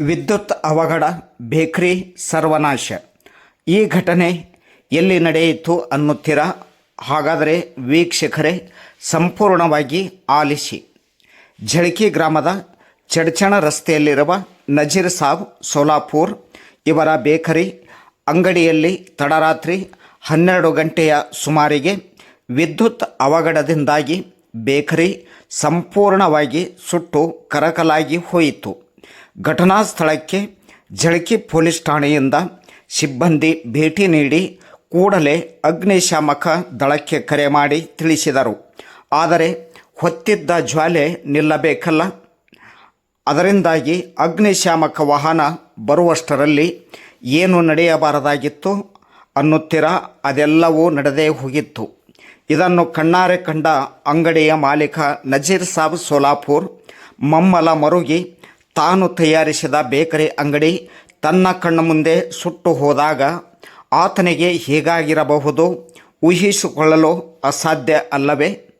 ವಿದ್ಯುತ್ ಅವಘಡ, ಬೇಕ್ರಿ, ಸರ್ವನಾಶ. ಈ ಘಟನೆ ಎಲ್ಲಿ ನಡೆಯಿತು ಅನ್ನುತ್ತೀರಾ? ಹಾಗಾದರೆ ವೀಕ್ಷಕರೇ, ಸಂಪೂರ್ಣವಾಗಿ ಆಲಿಸಿ. ಝಳಕಿ ಗ್ರಾಮದ ಚಡ್ಚಣ ರಸ್ತೆಯಲ್ಲಿರುವ ನಜೀರ್ ಸಾಬ್, ಸೋಲಾಪುರ್, ಇವರ ಬೇಕರಿ ಅಂಗಡಿಯಲ್ಲಿ ತಡರಾತ್ರಿ ಹನ್ನೆರಡು ಗಂಟೆಯ ಸುಮಾರಿಗೆ ವಿದ್ಯುತ್ ಅವಘಡದಿಂದಾಗಿ ಬೇಕರಿ ಸಂಪೂರ್ಣವಾಗಿ ಸುಟ್ಟು ಕರಕಲಾಗಿ ಹೋಯಿತು. ಘಟನಾ ಸ್ಥಳಕ್ಕೆ ಜಳಕಿ ಪೊಲೀಸ್ ಠಾಣೆಯಿಂದ ಸಿಬ್ಬಂದಿ ಭೇಟಿ ನೀಡಿ ಕೂಡಲೇ ಅಗ್ನಿಶಾಮಕ ದಳಕ್ಕೆ ಕರೆ ಮಾಡಿ ತಿಳಿಸಿದರು. ಆದರೆ ಹೊತ್ತಿದ್ದ ಜ್ವಾಲೆ ನಿಲ್ಲಬೇಕಲ್ಲ. ಅದರಿಂದಾಗಿ ಅಗ್ನಿಶಾಮಕ ವಾಹನ ಬರುವಷ್ಟರಲ್ಲಿ ಏನು ನಡೆಯಬಾರದಾಗಿತ್ತು ಅನ್ನುತ್ತೀರಾ ಅದೆಲ್ಲವೂ ನಡೆದೇ ಹೋಗಿತ್ತು. ಇದನ್ನು ಕಣ್ಣಾರೆ ಕಂಡ ಅಂಗಡಿಯ ಮಾಲೀಕ ನಜೀರ್ ಸಾಬ್ ಸೋಲಾಪುರ್ ಮಮ್ಮಲ ಮರುಗಿ ತಾನು ತಯಾರಿಸಿದ ಬೇಕರಿ ಅಂಗಡಿ ತನ್ನ ಕಣ್ಣ ಮುಂದೆ ಸುಟ್ಟು ಹೋದಾಗ ಆತನಿಗೆ ಹೇಗಾಗಿರಬಹುದು? ಊಹಿಸಿಕೊಳ್ಳಲು ಅಸಾಧ್ಯ ಅಲ್ಲವೇ?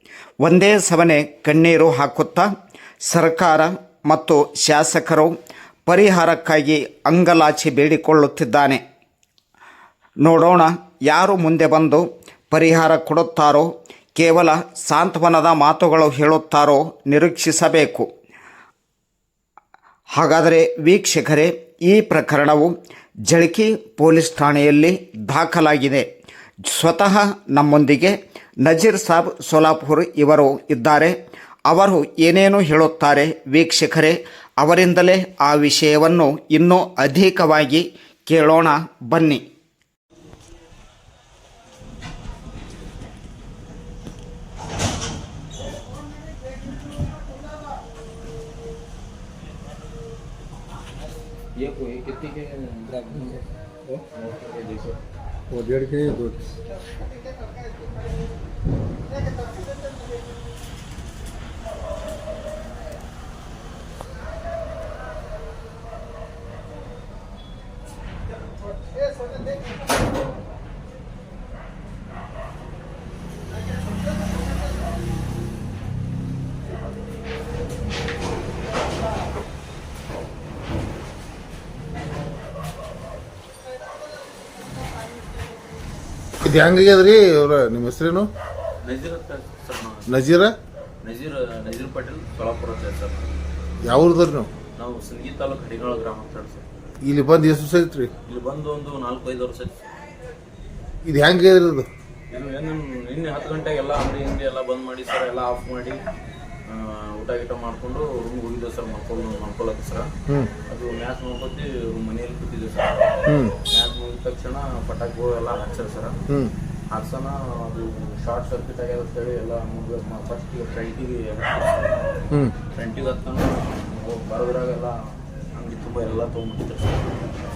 ಒಂದೇ ಸವನೆ ಕಣ್ಣೀರು ಹಾಕುತ್ತಾ ಸರ್ಕಾರ ಮತ್ತು ಶಾಸಕರು ಪರಿಹಾರಕ್ಕಾಗಿ ಅಂಗಲಾಚಿ ಬೇಡಿಕೊಳ್ಳುತ್ತಿದ್ದಾನೆ. ನೋಡೋಣ ಯಾರು ಮುಂದೆ ಬಂದು ಪರಿಹಾರ ಕೊಡುತ್ತಾರೋ, ಕೇವಲ ಸಾಂತ್ವನದ ಮಾತುಗಳು ಹೇಳುತ್ತಾರೋ ನಿರೀಕ್ಷಿಸಬೇಕು. ಹಾಗಾದರೆ ವೀಕ್ಷಕರೇ, ಈ ಪ್ರಕರಣವು ಜಳಕಿ ಪೊಲೀಸ್ ಠಾಣೆಯಲ್ಲಿ ದಾಖಲಾಗಿದೆ. ಸ್ವತಃ ನಮ್ಮೊಂದಿಗೆ ನಜೀರ್ ಸಾಬ್ ಸೋಲಾಪುರ್ ಇವರು ಇದ್ದಾರೆ. ಅವರು ಏನೇನು ಹೇಳುತ್ತಾರೆ ವೀಕ್ಷಕರೇ, ಅವರಿಂದಲೇ ಆ ವಿಷಯವನ್ನು ಇನ್ನೂ ಅಧಿಕವಾಗಿ ಕೇಳೋಣ. ಬನ್ನಿ. वो डेढ़ के दो ಇದು ಹೆಂಗಾಗ್ಯದ್ರಿ ಇವ್ರ ನಿಮ್ಮ ಹೆಸರೇನು? ನಜೀರ್ ಅಂತ ಸರ್ ನಾವು. ನಜೀರ? ನಜೀರ್ ನಜೀರ್ ಪಟೇಲ್ ಸೊಲಾಪುರ ಅಂತ ಹೇಳಿ ಸರ್ ಯಾವ್ರದ್ರಿ ನೀವು? ನಾವು ಸಿಂಗಿ ತಾಲೂಕು ಹಡಿಗಾಳ ಗ್ರಾಮ ಅಂತ ಹೇಳಿ ಸರ್. ಇಲ್ಲಿ ಬಂದು ಎಷ್ಟು ದಿವಸ ಐತ್ರಿ ಇಲ್ಲಿ ಬಂದು ಒಂದು ನಾಲ್ಕು ಐದು ವರ್ಷ ಆಯ್ತು ಸರ್. ಇದು ಹೆಂಗಾಗ್ಯದ್ರಿ ಇದು? ಇದು ಏನು ನಿನ್ನೆ ಹತ್ತು ಗಂಟೆಗೆ ಎಲ್ಲ ಅಂಗಡಿ ಹಿಂದಿ ಎಲ್ಲ ಬಂದ್ ಮಾಡಿ ಸರ್ ಎಲ್ಲ ಆಫ್ ಮಾಡಿ ಆ, ಊಟ ಗೀಟ ಮಾಡ್ಕೊಂಡು ರೂಮ್ ಹೋಗಿದ್ದೆ ಸರ್ ಮಲ್ಕೊಂಡು ಮಲ್ಕೊಳಕ್ಕೆ ಸರ್. ಹ್ಞೂ ಅದು ಮ್ಯಾಚ್ ನೋಡ್ಕೊತಿ ಮನೆಯಲ್ಲಿ ಕೂತಿದ್ದೆ ಸರ್. ಹ್ಞೂ ತಕ್ಷಣ ಪಟಾಕಿ ಎಲ್ಲ ಹಚ್ಚಾರ ಸರ್. ಹಾಕ್ಸೋಣ ಅದು ಶಾರ್ಟ್ ಸರ್ಕ್ಯೂಟ್ ಆಗ್ಯದ ಅಂತೇಳಿ ಎಲ್ಲ ಮುಗಿದ ಫಸ್ಟ್ ಫ್ರಂಟಿಗೆ ಫ್ರಂಟಿಗೆ ಹತ್ಕೊಂಡು ಬರೋದ್ರಾಗೆಲ್ಲ ಹಂಗೆ ತುಂಬ ಎಲ್ಲ ತೊಗೊಂಡ್ಬಿಟ್ಟಿದ್ರು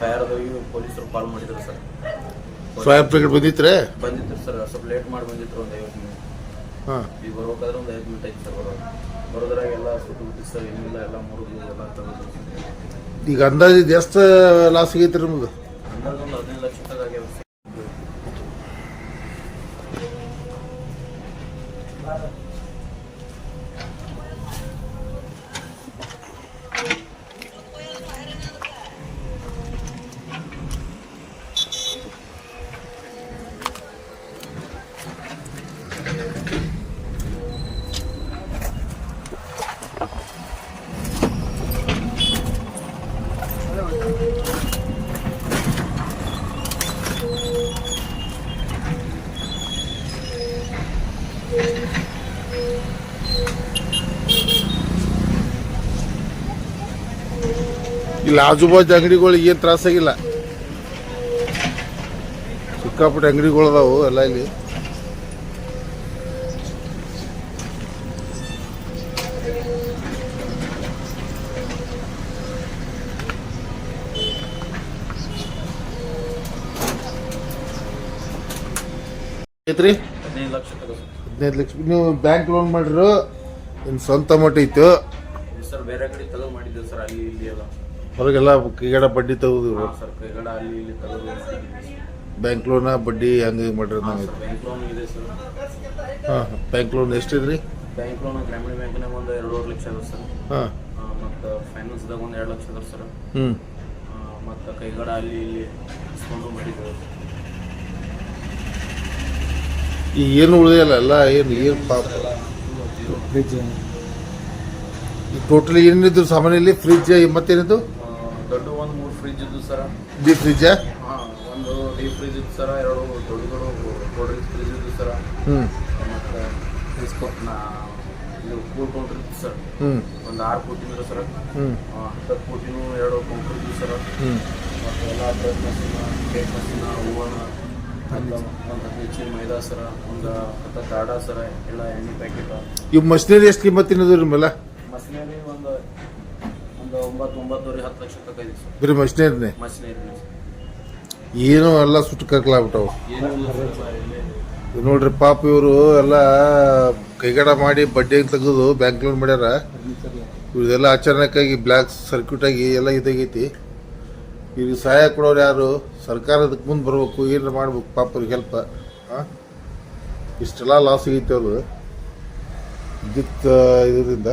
ಫೈರ್ದವ್ರಿಗೆ ಪೊಲೀಸರು ಕಾಲ್ ಮಾಡಿದ್ರು ಸರ್. ಸ್ವಯಂ ಬ್ರಿಗೇಡ್ ಬಂದಿತ್ರೆ? ಬಂದಿತ್ತು ಸರ್. ಸ್ವಲ್ಪ ಲೇಟ್ ಮಾಡಿ ಬಂದಿತ್ತು ಒಂದು ಐವತ್ತು ಮಿನಿಟ್ ಹಾಂ. ಈಗ ಬರ್ಬೇಕಾದ್ರೆ ಒಂದು ಐದು ಮಿನಿಟ್ ಆಯ್ತು ಸರ್ ಬರೋದು. ಬರೋದ್ರಾಗ ಎಲ್ಲ ಸುಟ್ಟು ಬಿಟ್ಟಿತ್ತು ಸರ್ ಏನಿಲ್ಲ ಎಲ್ಲ ಮುರಿದು ಎಲ್ಲ ತೆಗೆದು ಈಗ ಅಂದಾಜು ಎಷ್ಟು ಲಾಸ್ ಆಗೈತ್ರಿ ನಿಮ್ದು ಅಂದಾಜು ಒಂದು ಹದಿನೈದು ಲಕ್ಷ ತನಕ ಆಗ್ಯಾವ ಸರ್ ಇಲ್ಲಿ ಆಜುಬಾಜು ಅಂಗಡಿಗಳಿಗೆ ಏನು ತ್ರಾಸಾಗಿಲ್ಲ. ಸಿಕ್ಕಾಪಟ್ಟೆ ಅಂಗಡಿಗಳು ಅದಾವು ಎಲ್ಲ ಇಲ್ಲಿ. ಐತ್ರಿ? ಹದಿನೈದು ಲಕ್ಷ ನೀವು ಬ್ಯಾಂಕ್ ಲೋನ್ ಮಾಡಿರು ಇನ್ನು ಸ್ವಂತ ಮಟ್ಟ ಇತ್ತು ಸರ್ ಬೇರೆ ಕಡೆ ತಗೋ ಮಾಡಿದ್ದೆ ಸರ್ ಅಲ್ಲಿ ಇಲ್ಲಿ ಎಲ್ಲ. ಹೊರಗೆಲ್ಲ ಕೈಗಡ ಬಡ್ಡಿ ತೆಗೆದು. ಸರ್ ಕೈಗಡ ಅಲ್ಲಿ ಇಲ್ಲಿ ತಗೋ ಬ್ಯಾಂಕ್ ಲೋನ ಬಡ್ಡಿ ಹೆಂಗೆ ಮಾಡಿರೋ ನಾವು? ಸರ್ ಬ್ಯಾಂಕ್ ಲೋನ್ ಇದೆ ಸರ್. ಹಾಂ ಬ್ಯಾಂಕ್ ಲೋನ್ ಎಷ್ಟಿದ್ರಿ? ಬ್ಯಾಂಕ್ ಲೋನ್ ಗ್ರಾಮೀಣ ಬ್ಯಾಂಕ್ನಾಗ ಒಂದು ಎರಡೂವರೆ ಲಕ್ಷ ಅದ ಸರ್. ಹಾಂ. ಮತ್ತು ಮತ್ತು ಫೈನಾನ್ಸ್ದಾಗ ಒಂದು ಎರಡು ಲಕ್ಷ ಅದ ಸರ್. ಹ್ಞೂ ಮತ್ತು ಕೈಗಡ ಅಲ್ಲಿ ಇಲ್ಲಿ ಇಸ್ಕೊಂಡು ಮಾಡಿದ್ದೇವೆ ಈಗ ಏನು ಉಳಿದಿಲ್ಲ ಎಲ್ಲ ಏನು ಏನು ಪಾಪ. ಫ್ರಿಜ್ ಟೋಟಲಿ ಏನಿದ್ರು ಸಾಮಾನ್ಯಲ್ಲಿ ಫ್ರಿಜ್ ಮತ್ತೇನಿದ್ದು? ಫ್ರಿಜ್ ಇದ್ದು ಸರ. ಡೀಪ್ ಫ್ರಿಜ್ ಹಾಂ ಒಂದು ಡೀಪ್ ಫ್ರಿಜ್ ಇತ್ತು ಸರ ಎರಡು ದೊಡ್ಡ ದೊಡ್ಡ ಕೋಲ್ಡ್ ಡ್ರಿಂಕ್ಸ್ ಫ್ರಿಜ್ ಇದ್ದು ಸರ. ಹ್ಞೂ ಮತ್ತು ನಾ ಇದು ಕೂಲ್ ಕೌಂಟ್ರ್ ಇತ್ತು ಸರ್. ಒಂದು ಆರು ಕೋಟಿಂದ್ರ ಸರ್. ಹ್ಞೂ ಹತ್ತತ್ತು ಕೋಟಿನೂ ಎರಡು ಕೌಂಟರ್ ಇದ್ದು ಸರ್. ಮತ್ತು ಎಲ್ಲ ಬ್ರೆಡ್ ಮಷೀನ ಕೇಕ್ ಮಷೀನ ಹೂವನ ಒಂದು ಹದಿನೈದು ಚೀಲ ಮೈದಾ ಸರ ಒಂದು ಹತ್ತತ್ತು ಆಡ ಸರ ಎಲ್ಲ ಎಣ್ಣೆ ಪ್ಯಾಕೆಟ್ ಇವು ಮಷಿನರಿ ಎಷ್ಟು ಕಿಮ್ಮತ್ತಿನದು ನಿಮ್ಮಲ್ಲ ಮಷಿನರಿ ಒಂದು ಒಂದು ಒಂಬತ್ತು ಒಂಬತ್ತುವರೆ ಹತ್ತು ಲಕ್ಷ ತನಕ ಇದೆ ಸರ್ ಬರೀ ಮಷಿನರಿನೇ ಮಷಿನರಿ ಏನೋ ಎಲ್ಲ ಸುಟ್ಟು ಕರ್ಕಲಾಗ್ಬಿಟ್ಟವು. ನೋಡ್ರಿ ಪಾಪ ಇವರು ಎಲ್ಲ ಕೈಗಡ ಮಾಡಿ ಬಡ್ಡಿ ತೆಗೆದು ಬ್ಯಾಂಕ್ ಲೋನ್ ಮಾಡ್ಯಾರ. ಇವ್ರದೆಲ್ಲ ಅಚಾನಕ್ಕಾಗಿ ಬ್ಲ್ಯಾಕ್ ಸರ್ಕ್ಯೂಟ್ ಆಗಿ ಎಲ್ಲ ಇದಾಗೈತಿ. ಇವ್ರಿಗೆ ಸಹಾಯ ಕೊಡೋರು ಯಾರು? ಸರ್ಕಾರ ಅದಕ್ಕೆ ಮುಂದೆ ಬರ್ಬೇಕು ಏನು ಮಾಡ್ಬೇಕು ಪಾಪ ಅವ್ರಿಗೆ ಹೆಲ್ಪ್ ಇಷ್ಟೆಲ್ಲ ಲಾಸ್ ಆಗೈತೆ ಅವರು ವಿದ್ಯುತ್ ಇದರಿಂದ.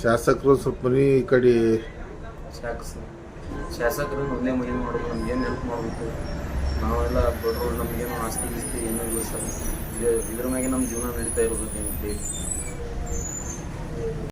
ಶಾಸಕರು ಸ್ವಲ್ಪ ಮನೆ ಈ ಕಡೆ ಶಾಸಕ ಶಾಸಕರು ಒಂದೇ ಮನೆ ಮಾಡೋದು ನಮ್ಗೆ ಏನು ಹೆಲ್ಪ್ ಮಾಡಬೇಕು? ನಾವೆಲ್ಲ ಬಡವರು ನಮಗೇನು ಆಸ್ತಿ ಇಸ್ತಿ ಏನೂ ಇಲ್ಲ ಸರ್. ಇದು ಇದ್ರ ಮ್ಯಾಗೆ ನಮ್ಮ ಜೀವನ ನಡೀತಾ ಇರೋದು